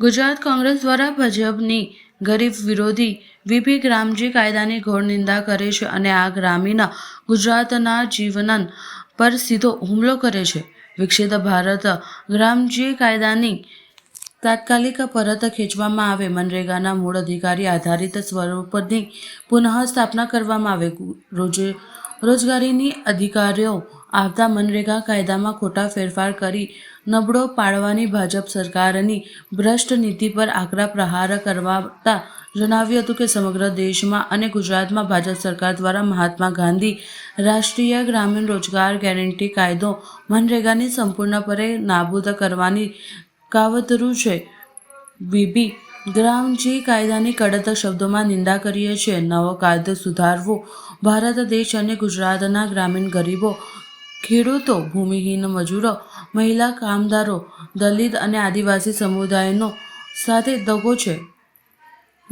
ગુજરાત કોંગ્રેસ દ્વારા ભાજપની ગરીબ વિરોધી વીપી ગ્રામજી કાયદાની ઘોર નિંદા કરે છે અને આ ગ્રામીણ ગુજરાતના જીવન પર સીધો હુમલો કરે છે. વિકસિત ભારત ગ્રામજી કાયદાની તાત્કાલિક પરત ખેંચવામાં આવે. મનરેગાના મૂળ અધિકારી આધારિત સ્વરૂપની પુનઃ સ્થાપના કરવામાં આવે. રોજે રોજગારીની અધિકારીઓ આવતા મનરેગા કાયદામાં ખોટા ફેરફાર કરી નબળો પાડવાની ભાજપ સરકારની ભ્રષ્ટ નીતિ પર આકરા પ્રહાર કરવાતા જણાવ્યું હતું કે સમગ્ર દેશમાં અને ગુજરાતમાં ભાજપ સરકાર દ્વારા મહાત્મા ગાંધી રાષ્ટ્રીય ગ્રામીણ રોજગાર ગેરંટી કાયદો મનરેગાની સંપૂર્ણપણે નાબૂદ કરવાની કાવતરું છે. બીબી ગ્રામજી કાયદાની કડક શબ્દોમાં નિંદા કરીએ છીએ. નવો કાયદો સુધારવો, ભારત, દેશ અને ગુજરાતના ગ્રામીણ ગરીબો, ખેડૂતો, ભૂમિહીન મજૂરો, મહિલા કામદારો, દલિત અને આદિવાસી સમુદાયનો સાથે દગો છે.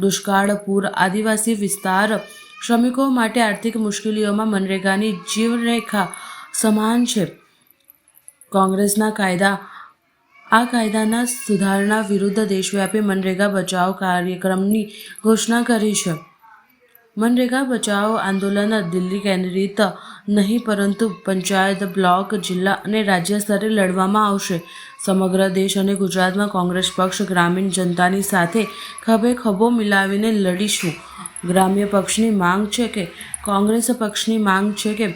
દુષ્કાળ, પૂર, આદિવાસી વિસ્તાર શ્રમિકો માટે આર્થિક મુશ્કેલીઓમાં મનરેગાની જીવરેખા સમાન છે. કોંગ્રેસના કાયદા આ કાયદાના સુધારણા વિરુદ્ધ દેશવ્યાપી મનરેગા બચાવ કાર્યક્રમની ઘોષણા કરી છે. મનરેગા બચાવ આંદોલન દિલ્હી કેન્દ્રિત નહીં, પરંતુ પંચાયત બ્લોક, જિલ્લા અને રાજ્ય સ્તરે લડવામાં આવશે. સમગ્ર દેશ અને ગુજરાતમાં કોંગ્રેસ પક્ષ ગ્રામીણ જનતાની સાથે ખભે ખભો મિલાવીને લડીશું. ગ્રામ્ય પક્ષની માંગ છે કે, કોંગ્રેસ પક્ષની માંગ છે કે,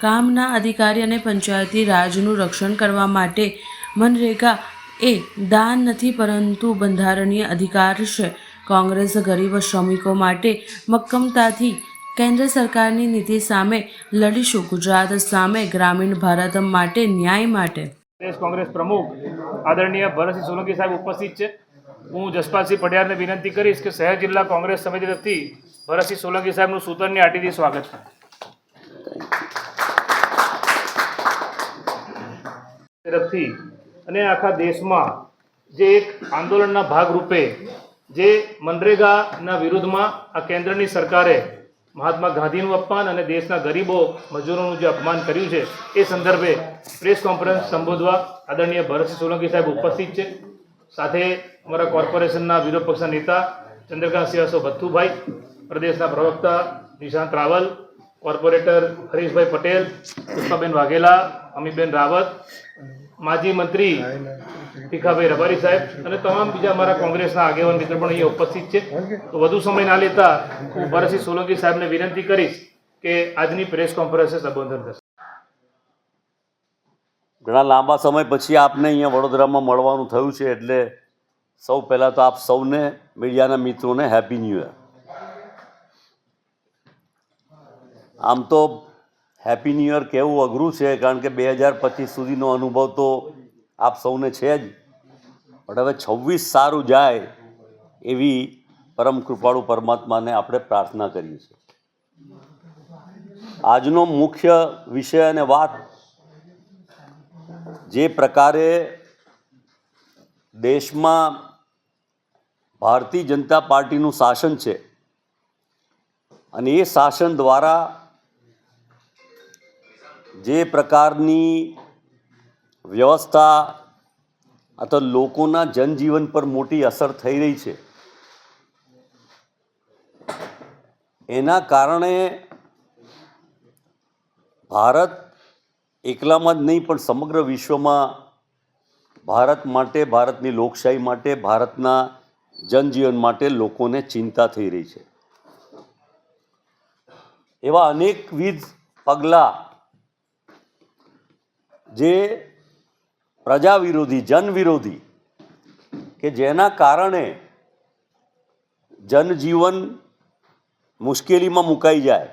કામના અધિકારી અને પંચાયતી રાજનું રક્ષણ કરવા માટે મનરેગા એ દાન નથી પરંતુ બંધારણીય અધિકાર છે. કોંગ્રેસ ગરીબ શ્રમિકો માટે મક્કમતાથી કેન્દ્ર સરકારની નીતિ સામે લડીશું. ગુજરાત સામે ગ્રામીણ ભારત માટે ન્યાય માટે. પ્રદેશ કોંગ્રેસ પ્રમુખ આદરણીય ભરતસિંહ સોલંકી સાહેબ ઉપસ્થિત છે. હું જસપાલસિંહ પઢિયારને વિનંતી કરીશ કે શહેર જિલ્લા કોંગ્રેસ સમિતિ તરફથી ભરતસિંહ સોલંકી સાહેબનું સૂતરની આટીથી સ્વાગત તરફથી અને આખા દેશમાં જે એક આંદોલનના ભાગરૂપે જે મનરેગાના વિરુદ્ધમાં આ કેન્દ્રની સરકારે મહાત્મા ગાંધીનું અપમાન અને દેશના ગરીબો મજૂરોનું જે અપમાન કર્યું છે, એ સંદર્ભે પ્રેસ કોન્ફરન્સ સંબોધવા આદરણીય ભરતસિંહ સોલંકી સાહેબ ઉપસ્થિત છે. સાથે અમારા કોર્પોરેશનના વિરોધ પક્ષના નેતા ચંદ્રકાંત સિવાસો ભથ્થુભાઈ, પ્રદેશના પ્રવક્તા નિશાંત રાવલ, કોર્પોરેટર હરીશભાઈ પટેલ, પુષ્પાબેન વાઘેલા, અમીબેન રાવત માજી મંત્રી ભીખાભાઈ રબારી સાહેબ અને તમામ બીજા અમારા કોંગ્રેસના આગેવાન મિત્ર પણ અહીંયા ઉપસ્થિત છે. તો વધુ સમય ના લેતા હું ભરતસિંહ સોલંકી સાહેબને વિનંતી કરીશ કે આજની પ્રેસ કોન્ફરન્સે સંબોધન થશે. ઘણા લાંબા સમય પછી આપને અહીંયા વડોદરામાં મળવાનું થયું છે એટલે સૌ પહેલાં તો આપ સૌને મીડિયાના મિત્રોને હેપી ન્યૂ યર આમ તો હેપી ન્યૂ યર કહેવું અઘરું છે, કારણ કે બે હજાર પચીસ સુધીનો અનુભવ તો આપ સૌને છે જ. પણ હવે છવ્વીસ સારું જાય એવી પરમ કૃપાળુ પરમાત્માને આપણે પ્રાર્થના કરીએ છીએ. આજનો મુખ્ય વિષય અને વાત જે પ્રકારે દેશમાં ભારતીય જનતા પાર્ટીનું શાસન છે અને એ શાસન દ્વારા જે પ્રકારની વ્યવસ્થા અથવા લોકોના જનજીવન પર મોટી અસર થઈ રહી છે, એના કારણે ભારત એકલામાં જ નહીં, પણ સમગ્ર વિશ્વમાં ભારત માટે, ભારતની લોકશાહી માટે, ભારતના જનજીવન માટે લોકોને ચિંતા થઈ રહી છે. એવા અનેકવિધ પગલાં જે પ્રજા વિરોધી જન વિરોધી કે જેના કારણે જનજીવન મુશ્કેલીમાં મુકાઈ જાય,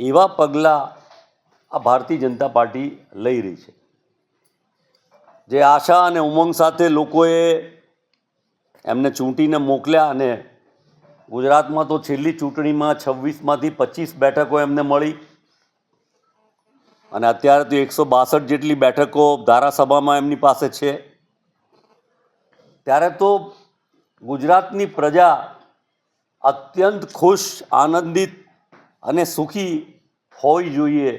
એવા પગલાં આ ભારતીય જનતા પાર્ટી લઈ રહી છે. જે આશા અને ઉમંગ સાથે લોકોએ એમને ચૂંટીને મોકલ્યા અને ગુજરાતમાં તો છેલ્લી ચૂંટણીમાં છવ્વીસમાંથી પચીસ બેઠકો એમને મળી. અને અત્યારે તો એકસો બાસઠ જેટલી બેઠકો ધારાસભામાં એમની પાસે છે. ત્યારે તો ગુજરાતની પ્રજા અત્યંત ખુશ, આનંદિત અને સુખી હોવી જોઈએ.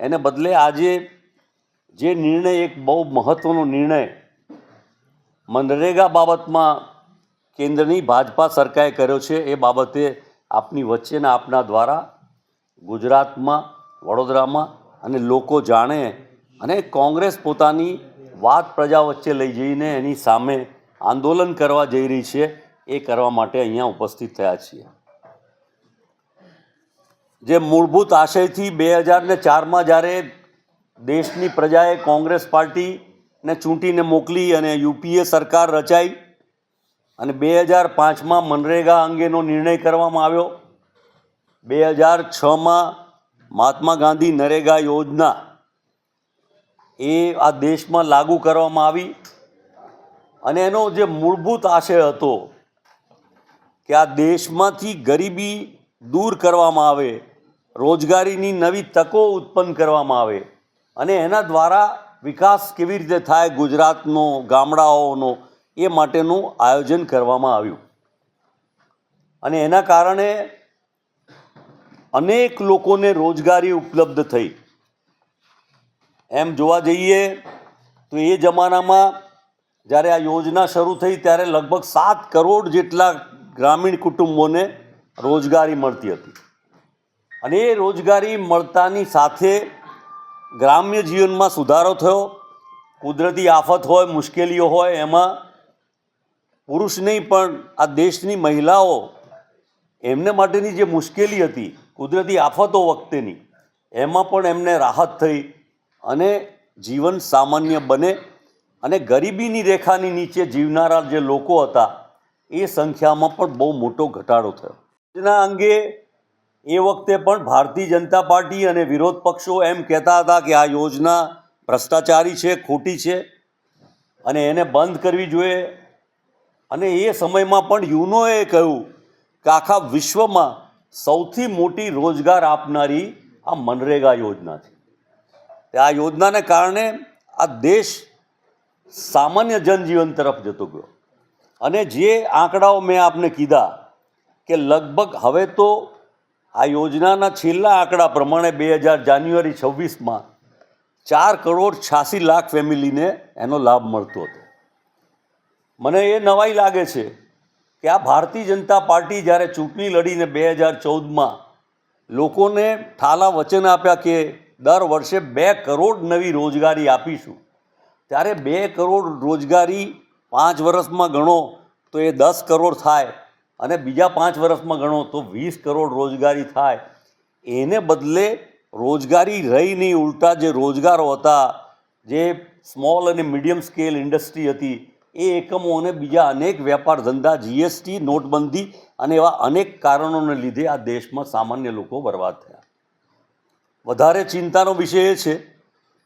એને બદલે આજે જે નિર્ણય, એક બહુ મહત્ત્વનો નિર્ણય મનરેગા બાબતમાં કેન્દ્રની ભાજપા સરકારે કર્યો છે, એ બાબતે આપની વચ્ચેના આપના દ્વારા ગુજરાતમાં વડોદરામાં અને લોકો જાણે અને કોંગ્રેસ પોતાની વાત પ્રજા વચ્ચે લઈ જઈને એની સામે આંદોલન કરવા જઈ રહી છે, એ કરવા માટે અહીંયા ઉપસ્થિત થયા છીએ. જે મૂળભૂત આશયથી બે હજાર ને ચારમાં જ્યારે દેશની પ્રજાએ કોંગ્રેસ પાર્ટીને ચૂંટીને મોકલી અને યુપીએ સરકાર રચાઈ અને બે હજાર પાંચમાં મનરેગા અંગેનો નિર્ણય કરવામાં આવ્યો, બે હજાર છમાં મહાત્મા ગાંધી નરેગા યોજના એ આ દેશમાં લાગુ કરવામાં આવી અને એનો જે મૂળભૂત આશય હતો કે આ દેશમાંથી ગરીબી દૂર કરવામાં આવે, રોજગારીની નવી તકો ઉત્પન્ન કરવામાં આવે અને એના દ્વારા વિકાસ કેવી રીતે થાય ગુજરાતનો, ગામડાઓનો, એ માટેનું આયોજન કરવામાં આવ્યું. અને એના કારણે અનેક લોકોને રોજગારી ઉપલબ્ધ થઈ. એમ જોવા જઈએ તો એ જમાનામાં જ્યારે આ યોજના શરૂ થઈ ત્યારે લગભગ સાત કરોડ જેટલા ગ્રામીણ કુટુંબોને રોજગારી મળતી હતી. અને એ રોજગારી મળતાની સાથે ગ્રામ્ય જીવનમાં સુધારો થયો. કુદરતી આફત હોય, મુશ્કેલીઓ હોય, એમાં પુરુષ નહીં પણ આ દેશની મહિલાઓ એમને માટેની જે મુશ્કેલી હતી કુદરતી આફતો વખતેની, એમાં પણ એમને રાહત થઈ અને જીવન સામાન્ય બને અને ગરીબીની રેખાની નીચે જીવનારા જે લોકો હતા, એ સંખ્યામાં પણ બહુ મોટો ઘટાડો થયો. યોજના અંગે એ વખતે પણ ભારતીય જનતા પાર્ટી અને વિરોધ પક્ષો એમ કહેતા હતા કે આ યોજના ભ્રષ્ટાચારી છે, ખોટી છે અને એને બંધ કરવી જોઈએ. અને એ સમયમાં પણ યુનોએ કહ્યું કે આખા વિશ્વમાં સૌથી મોટી રોજગાર આપનારી આ મનરેગા યોજના છે. આ યોજનાને કારણે આ દેશ સામાન્ય જનજીવન તરફ જતો ગયો. અને જે આંકડાઓ મેં આપને કીધા કે લગભગ હવે તો આ યોજનાના છેલ્લા આંકડા પ્રમાણે બે હજાર જાન્યુઆરી છવ્વીસમાં ચાર કરોડ છ્યાસી લાખ ફેમિલીને એનો લાભ મળતો હતો. મને એ નવાઈ લાગે છે કે આ ભારતીય જનતા પાર્ટી જ્યારે ચૂંટણી લડીને બે હજાર ચૌદમાં લોકોને ઠાલા વચન આપ્યા કે દર વર્ષે બે કરોડ નવી રોજગારી આપીશું, ત્યારે બે કરોડ રોજગારી પાંચ વર્ષમાં ગણો તો એ દસ કરોડ થાય અને બીજા પાંચ વર્ષમાં ગણો તો વીસ કરોડ રોજગારી થાય. એને બદલે રોજગારી રહી નહીં, ઉલટા જે રોજગારો હતા, જે સ્મોલ અને મીડિયમ સ્કેલ ઇન્ડસ્ટ્રી હતી એ એકમો અને બીજા અનેક વેપાર ધંધા જીએસટી નોટબંધી અને એવા અનેક કારણોને લીધે આ દેશમાં સામાન્ય લોકો બરબાદ થયા. વધારે ચિંતાનો વિષય એ છે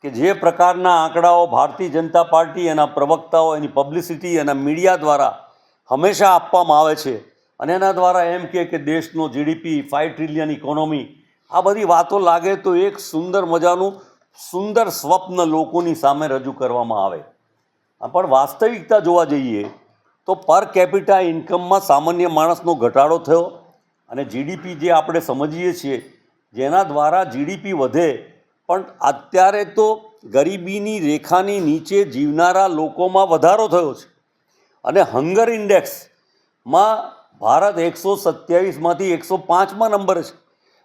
કે જે પ્રકારના આંકડાઓ ભારતીય જનતા પાર્ટી એના પ્રવક્તાઓ, એની પબ્લિસિટી, એના મીડિયા દ્વારા હંમેશા આપવામાં આવે છે અને એના દ્વારા એમ કહે કે દેશનો જીડીપી ફાઇવ ટ્રિલિયન ઇકોનોમી આ બધી વાતો લાગે તો એક સુંદર મજાનું, સુંદર સ્વપ્ન લોકોની સામે રજૂ કરવામાં આવે. પણ વાસ્તવિકતા જોવા જઈએ તો પર કેપિટા ઇન્કમમાં સામાન્ય માણસનો ઘટાડો થયો અને જીડીપી જે આપણે સમજીએ છીએ, જેના દ્વારા જીડીપી વધે, પણ અત્યારે તો ગરીબીની રેખાની નીચે જીવનારા લોકોમાં વધારો થયો છે. અને હંગર ઇન્ડેક્સમાં ભારત એકસો સત્યાવીસમાંથી એકસો પાંચમાં નંબર છે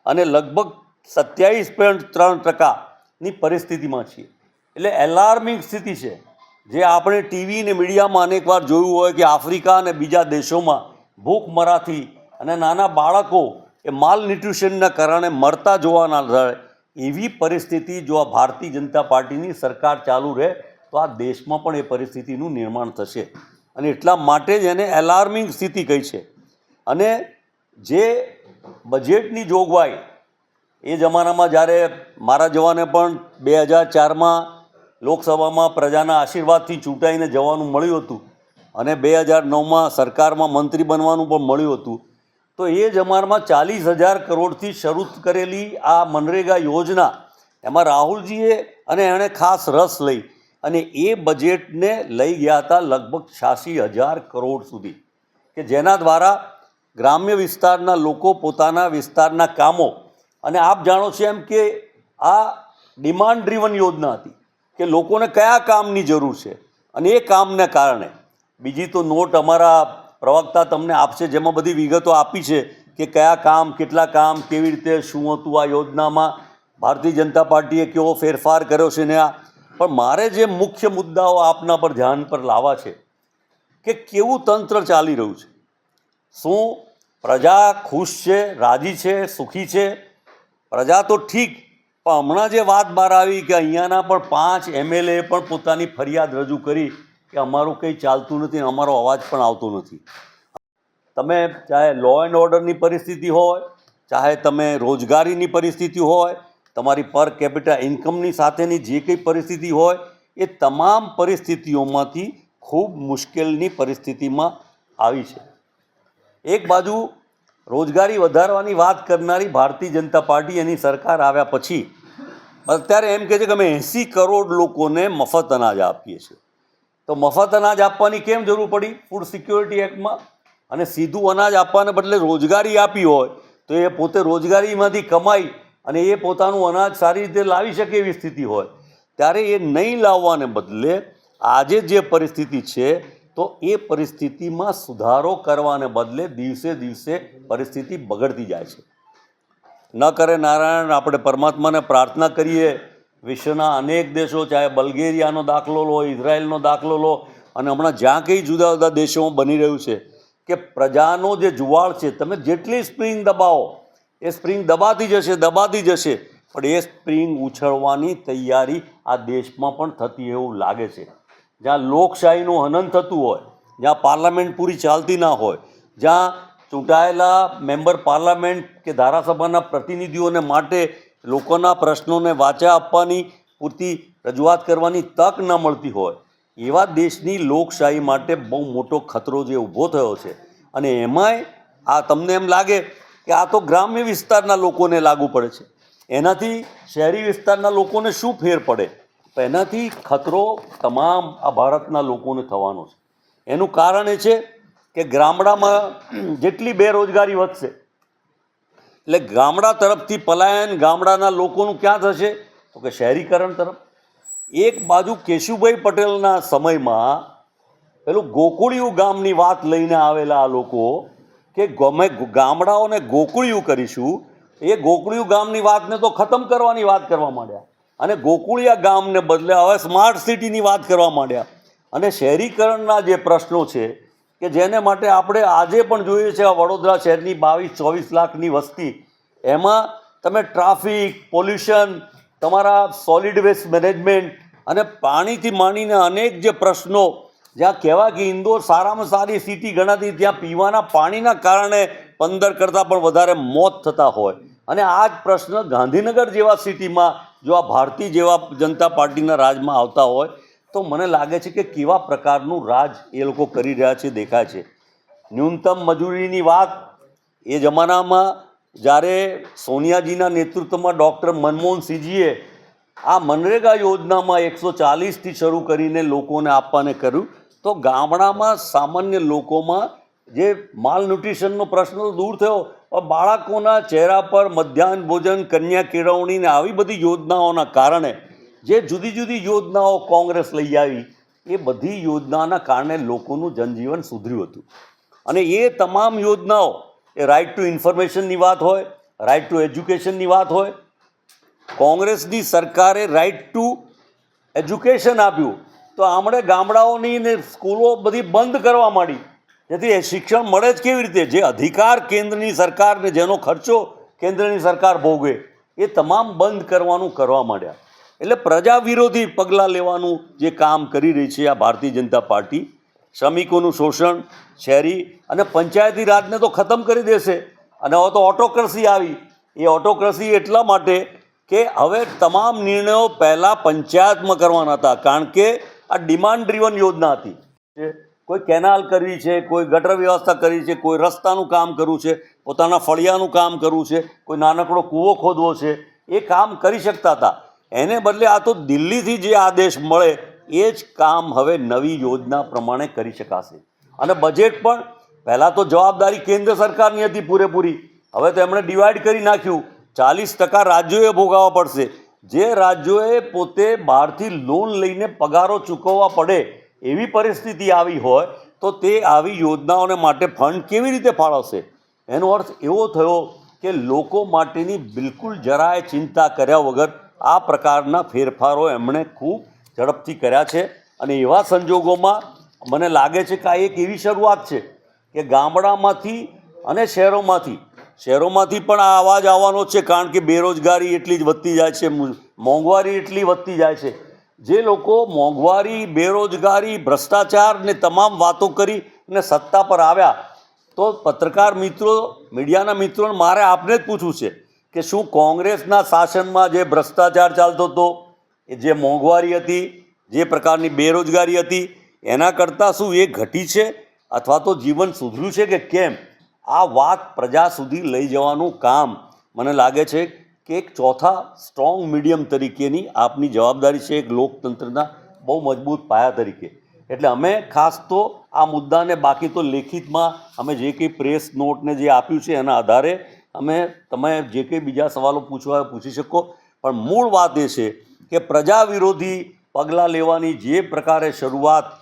અને લગભગ સત્યાવીસ પોઈન્ટ ત્રણ ટકાની પરિસ્થિતિમાં છીએ. એટલે એલાર્મિંગ સ્થિતિ છે. જે આપણે ટીવી અને મીડિયામાં અનેકવાર જોયું હોય કે આફ્રિકા અને બીજા દેશોમાં ભૂખમરાથી અને નાના બાળકો એ માલ ન્યુટ્રિશનના કારણે મરતા જોવાના રહે એવી પરિસ્થિતિ જો આ ભારતીય જનતા પાર્ટીની સરકાર ચાલુ રહે, તો આ દેશમાં પણ એ પરિસ્થિતિનું નિર્માણ થશે. અને એટલા માટે જ એને એલાર્મિંગ સ્થિતિ કહી છે. અને જે બજેટની જોગવાઈ એ જમાનામાં જ્યારે મારા જવાને પણ બે હજાર ચારમાં લોકસભામાં પ્રજાના આશીર્વાદથી ચૂંટાઈને જવાનું મળ્યું હતું અને બે હજાર નવમાં સરકારમાં મંત્રી બનવાનું પણ મળ્યું હતું. તો એ જમાનમાં ચાલીસ હજાર કરોડથી શરૂ કરેલી આ મનરેગા યોજના એમાં રાહુલજીએ અને એણે ખાસ રસ લઈ અને એ બજેટને લઈ ગયા હતા લગભગ છ્યાસી હજાર કરોડ સુધી. કે જેના દ્વારા ગ્રામ્ય વિસ્તારના લોકો પોતાના વિસ્તારના કામો અને આપ જાણો છો એમ કે આ ડિમાન્ડ ડ્રીવન યોજના હતી. કે લોકોને કયા કામની જરૂર છે? અને એ કામને કારણે. બીજી તો નોટ અમારા પ્રવક્તા તમને આપશે, જેમાં બધી વિગતો આપી છે કે કયા કામ, કેટલા કામ, કેવી રીતે, શું હતું આ યોજનામાં. ભારતીય જનતા પાર્ટીએ કેવો ફેરફાર કર્યો છે ને આ. પણ મારે જે મુખ્ય મુદ્દાઓ આપના પર ધ્યાન પર લાવવા છે, કે કેવું તંત્ર ચાલી રહ્યું છે? શું પ્રજા ખુશ છે, રાજી છે, સુખી છે? પ્રજા તો ઠીક પણ હમણાં જે વાત બહાર આવી કે અહીંયાના પણ પાંચ એમએલએ પણ પોતાની ફરિયાદ રજૂ કરી કે અમારું કંઈ ચાલતું નથી અમારો અવાજ પણ આવતો નથી. તમે ચાહે લો એન્ડ ઓર્ડરની પરિસ્થિતિ હોય, ચાહે તમે રોજગારીની પરિસ્થિતિ હોય, તમારી પર કેપિટા ઇન્કમની સાથેની જે કંઈ પરિસ્થિતિ હોય, એ તમામ પરિસ્થિતિઓમાંથી ખૂબ મુશ્કેલની પરિસ્થિતિમાં આવી છે. એક બાજુ રોજગારી વધારવાની વાત કરનારી ભારતીય જનતા પાર્ટી એની સરકાર આવ્યા પછી અત્યારે એમ કહે છે કે અમે એંસી કરોડ લોકોને મફત અનાજ આપીએ છીએ. તો મફત અનાજ આપવાની કેમ જરૂર પડી? ફૂડ સિક્યોરિટી એક્ટમાં અને સીધું અનાજ આપવાને બદલે રોજગારી આપી હોય, તો એ પોતે રોજગારીમાંથી કમાઈ અને એ પોતાનું અનાજ સારી રીતે લાવી શકે એવી સ્થિતિ હોય. ત્યારે એ નહીં લાવવાને બદલે આજે જે પરિસ્થિતિ છે તો એ પરિસ્થિતિમાં સુધારો કરવાને બદલે દિવસે દિવસે પરિસ્થિતિ બગડતી જાય છે. ન કરે નારાયણ, આપણે પરમાત્માને પ્રાર્થના કરીએ. વિશ્વના અનેક દેશો, ચાહે બલ્ગેરિયાનો દાખલો લો, ઇઝરાયલનો દાખલો લો, અને હમણાં જ્યાં કંઈ જુદા જુદા દેશોમાં બની રહ્યું છે કે પ્રજાનો જે જુવાળ છે, તમે જેટલી સ્પ્રિંગ દબાવો, એ સ્પ્રિંગ દબાતી જશે દબાતી જશે, પણ એ સ્પ્રિંગ ઉછળવાની તૈયારી આ દેશમાં પણ થતી એવું લાગે છે. જ્યાં લોકશાહીનું હનન થતું હોય, જ્યાં પાર્લામેન્ટ પૂરી ચાલતી ના હોય, જ્યાં ચૂંટાયેલા મેમ્બર પાર્લામેન્ટ કે ધારાસભાના પ્રતિનિધિઓને માટે લોકોના પ્રશ્નોને વાચા આપવાની પૂરતી રજૂઆત કરવાની તક ન મળતી હોય, એવા દેશની લોકશાહી માટે બહુ મોટો ખતરો જે ઊભો થયો છે. અને એમાંય આ તમને એમ લાગે કે આ તો ગ્રામ્ય વિસ્તારના લોકોને લાગુ પડે છે. એનાથી શહેરી વિસ્તારના લોકોને શું ફેર પડે? તો એનાથી ખતરો તમામ આ ભારતના લોકોને થવાનો છે. એનું કારણ એ છે કે ગામડામાં જેટલી બેરોજગારી વધશે, એટલે ગામડા તરફથી પલાયન ગામડાના લોકોનું ક્યાં થશે? તો કે શહેરીકરણ તરફ. એક બાજુ કેશુભાઈ પટેલના સમયમાં પેલું ગોકુળિયું ગામની વાત લઈને આવેલા આ લોકો કે ગમે ગામડાઓને ગોકુળિયું કરીશું, એ ગોકુળિયું ગામની વાતને તો ખતમ કરવાની વાત કરવા માંડ્યા. અને ગોકુળિયા ગામને બદલે હવે સ્માર્ટ સિટીની વાત કરવા માંડ્યા. અને શહેરીકરણના જે પ્રશ્નો છે, કે જેને માટે આપણે આજે પણ જોઈએ છે, આ વડોદરા શહેરની બાવીસ, ચોવીસ લાખની વસ્તી, એમાં તમે ટ્રાફિક, પોલ્યુશન, તમારા સોલિડ વેસ્ટ મેનેજમેન્ટ અને પાણીથી માંડીને અનેક જે પ્રશ્નો, જ્યાં કહેવાય કે ઇન્દોર સારામાં સારી સિટી ગણાતી, ત્યાં પીવાના પાણીના કારણે પંદર કરતાં પણ વધારે મોત થતા હોય. અને આ જ પ્રશ્ન ગાંધીનગર જેવા સિટીમાં જો આ ભારતીય જેવા જનતા પાર્ટીના રાજમાં આવતા હોય, તો મને લાગે છે કે કેવા પ્રકારનું રાજ એ લોકો કરી રહ્યા છે, દેખાય છે. ન્યૂનતમ મજૂરીની વાત એ જમાનામાં જ્યારે સોનિયાજીના નેતૃત્વમાં ડૉક્ટર મનમોહનસિંહજીએ આ મનરેગા યોજનામાં એકસો ચાલીસથી શરૂ કરીને લોકોને આપવાને કર્યું, તો ગામડામાં સામાન્ય લોકોમાં જે માલ ન્યુટ્રિશનનો પ્રશ્ન દૂર થયો બાળકોના ચહેરા પર મધ્યાહન ભોજન, કન્યા કેળવણીને આવી બધી યોજનાઓના કારણે જે જુદી જુદી યોજનાઓ કોંગ્રેસ લઈ આવી, એ બધી યોજનાના કારણે લોકોનું જનજીવન સુધર્યું હતું. અને એ તમામ યોજનાઓ, એ રાઇટ ટુ ઇન્ફોર્મેશનની વાત હોય રાઇટ ટુ એજ્યુકેશનની વાત હોય, કોંગ્રેસની સરકારે રાઇટ ટુ એજ્યુકેશન આપ્યું, તો આમણે ગામડાઓની ને સ્કૂલો બધી બંધ કરવા માંડી. જેથી એ શિક્ષણ મળે જ કેવી રીતે? જે અધિકાર કેન્દ્રની સરકારને જેનો ખર્ચો કેન્દ્રની સરકાર ભોગવે એ તમામ બંધ કરવાનું કરવા માંડ્યા. એટલે પ્રજા વિરોધી પગલાં લેવાનું જે કામ કરી રહી છે આ ભારતીય જનતા પાર્ટી, શ્રમિકોનું શોષણ શહેરી અને પંચાયતી રાજને તો ખતમ કરી દેશે. અને હવે તો ઓટોક્રસી આવી. એ ઓટોક્રસી એટલા માટે કે હવે તમામ નિર્ણયો પહેલાં પંચાયતમાં કરવાના હતા, કારણ કે આ ડિમાન્ડ ડ્રીવન યોજના હતી. કોઈ કેનાલ કરવી છે, કોઈ ગટર વ્યવસ્થા કરવી છે, કોઈ રસ્તાનું કામ કરવું છે, પોતાના ફળિયાનું કામ કરવું છે, કોઈ નાનકડો કૂવો ખોદવો છે, એ કામ કરી શકતા હતા. એને બદલે આ તો દિલ્હીથી જે આદેશ મળે, એ જ કામ હવે નવી યોજના પ્રમાણે કરી શકાશે. અને બજેટ પણ, પહેલાં તો જવાબદારી કેન્દ્ર સરકારની હતી પૂરેપૂરી. હવે તો એમણે ડિવાઈડ કરી નાખ્યું. ચાલીસ ટકા રાજ્યોએ ભોગાવવા પડશે. જે રાજ્યોએ પોતે બહારથી લોન લઈને પગારો ચૂકવવા પડે એવી પરિસ્થિતિ આવી હોય, તો તે આવી યોજનાઓને માટે ફંડ કેવી રીતે ફાળવશે? એનો અર્થ એવો થયો કે લોકો માટેની બિલકુલ જરાય ચિંતા કર્યા વગર આ પ્રકારના ફેરફારો એમણે ખૂબ ઝડપથી કર્યા છે. અને એવા સંજોગોમાં મને લાગે છે કે આ એક એવી શરૂઆત છે કે ગામડામાંથી અને શહેરોમાંથી શહેરોમાંથી પણ આ અવાજ આવવાનો છે, કારણ કે બેરોજગારી એટલી જ વધતી જાય છે, મોંઘવારી એટલી વધતી જાય છે. જે લોકો મોંઘવારી, બેરોજગારી, ભ્રષ્ટાચાર ને તમામ વાતો કરી અને સત્તા પર આવ્યા, તો પત્રકાર મિત્રો, મીડિયાના મિત્રોને મારે આપને જ પૂછવું છે કે શું કોંગ્રેસના શાસનમાં જે ભ્રષ્ટાચાર ચાલતો હતો, એ જે મોંઘવારી હતી, જે પ્રકારની બેરોજગારી હતી, એના કરતાં શું એ ઘટી છે અથવા તો જીવન સુધર્યું છે કે કેમ? આ વાત પ્રજા સુધી લઈ જવાનું કામ મને લાગે છે કે એક ચોથા સ્ટ્રોંગ મીડિયમ તરીકેની આપની જવાબદારી છે એક લોકતંત્રના બહુ મજબૂત પાયા તરીકે. એટલે અમે ખાસ તો આ મુદ્દાને બાકી તો લેખિતમાં અમે જે કંઈ પ્રેસ નોટને જે આપ્યું છે એના આધારે અમે તમે જે કંઈ બીજા સવાલો પૂછવા પૂછી શકો. પણ મૂળ વાત એ છે કે પ્રજા વિરોધી પગલાં લેવાની જે પ્રકારે શરૂઆત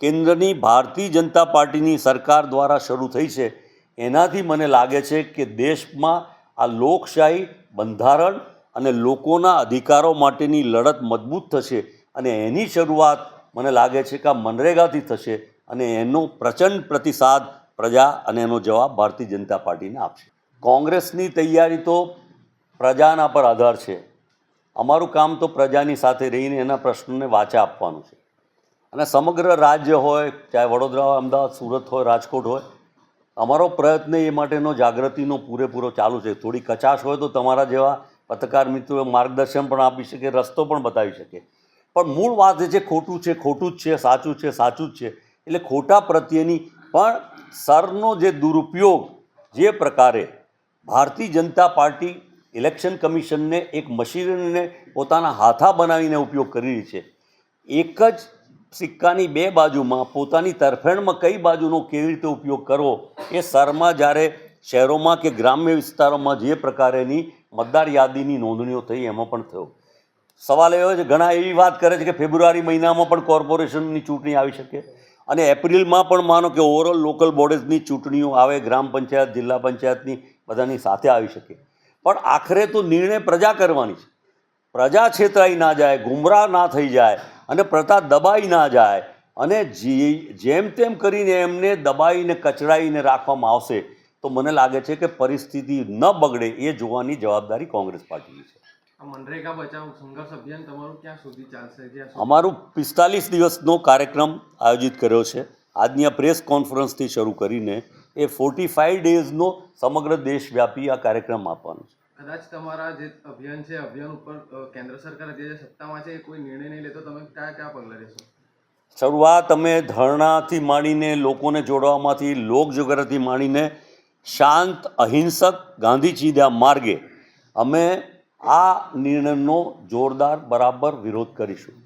કેન્દ્રની ભારતીય જનતા પાર્ટીની સરકાર દ્વારા શરૂ થઈ છે, એનાથી મને લાગે છે કે દેશમાં આ લોકશાહી બંધારણ અને લોકોના અધિકારો માટેની લડત મજબૂત થશે અને એની શરૂઆત મને લાગે છે કે આ મનરેગાથી થશે અને એનો પ્રચંડ પ્રતિસાદ પ્રજા અને એનો જવાબ ભારતીય જનતા પાર્ટીને આપશે. કોંગ્રેસની તૈયારી તો પ્રજાના પર આધાર છે. અમારું કામ તો પ્રજાની સાથે રહીને એના પ્રશ્નોને વાચા આપવાનું છે. અને સમગ્ર રાજ્ય હોય, ચાહે વડોદરા હોય, અમદાવાદ, સુરત હોય, રાજકોટ હોય અમારો પ્રયત્ન એ માટેનો જાગૃતિનો પૂરેપૂરો ચાલુ છે. થોડી કચાશ હોય તો તમારા જેવા પત્રકાર મિત્રો માર્ગદર્શન પણ આપી શકે, રસ્તો પણ બતાવી શકે. પણ મૂળ વાત એ છે, ખોટું છે, ખોટું જ છે, સાચું છે, સાચું જ છે. એટલે ખોટા પ્રત્યેની પણ સરનો જે દુરુપયોગ જે પ્રકારે ભારતીય જનતા પાર્ટી ઇલેક્શન કમિશનને એક મશીનને પોતાના હાથા બનાવીને ઉપયોગ કરી રહી છે. એક જ સિક્કાની બે બાજુમાં, પોતાની તરફેણમાં કઈ બાજુનો કેવી રીતે ઉપયોગ કરવો, એ સરમાં જ્યારે શહેરોમાં કે ગ્રામ્ય વિસ્તારોમાં જે પ્રકારેની મતદાર યાદીની નોંધણીઓ થઈ, એમાં પણ થયો. સવાલ એવો છે, ઘણા એવી વાત કરે છે કે ફેબ્રુઆરી મહિનામાં પણ કોર્પોરેશનની ચૂંટણી આવી શકે. અને એપ્રિલમાં પણ માનો કે ઓવરઓલ લોકલ બોડીઝની ચૂંટણીઓ આવે, ગ્રામ પંચાયત, જિલ્લા પંચાયતની બધાની સાથે આવી શકે. પણ આખરે તો નિર્ણય પ્રજા કરવાની છે. પ્રજા છેતરાઈ ના જાય, ગુમરાહ ના થઈ જાય અને પ્રથા દબાઈ ના જાય. અને જેમ તેમ કરીને એમને દબાઈને કચડાઈને રાખવામાં આવશે તો મને લાગે છે કે પરિસ્થિતિ ન બગડે એ જોવાની જવાબદારી કોંગ્રેસ પાર્ટીની છે. મનરેગા બચાવ સંઘર્ષ અભિયાન તમારું ક્યાં સુધી ચાલશે? અમારું પિસ્તાલીસ દિવસનો કાર્યક્રમ આયોજિત કર્યો છે. આજની આ પ્રેસ કોન્ફરન્સથી શરૂ કરીને એ ફોર્ટી ફાઇવ ડેઝનો સમગ્ર દેશવ્યાપી આ કાર્યક્રમ આપવાનો છે. કદાચ તમારા જે અભિયાન છે, અભિયાન ઉપર કેન્દ્ર સરકાર જે સત્તામાં છે એ કોઈ નિર્ણય નહીં લેતો તમે કયા કયા પગલાં લેશો શરૂઆત અમે ધરણાથી માંડીને લોકોને જોડવામાંથી લોકજગરથી માંડીને શાંત, અહિંસક ગાંધીજીના માર્ગે અમે આ નિર્ણયનો જોરદાર, બરાબર વિરોધ કરીશું.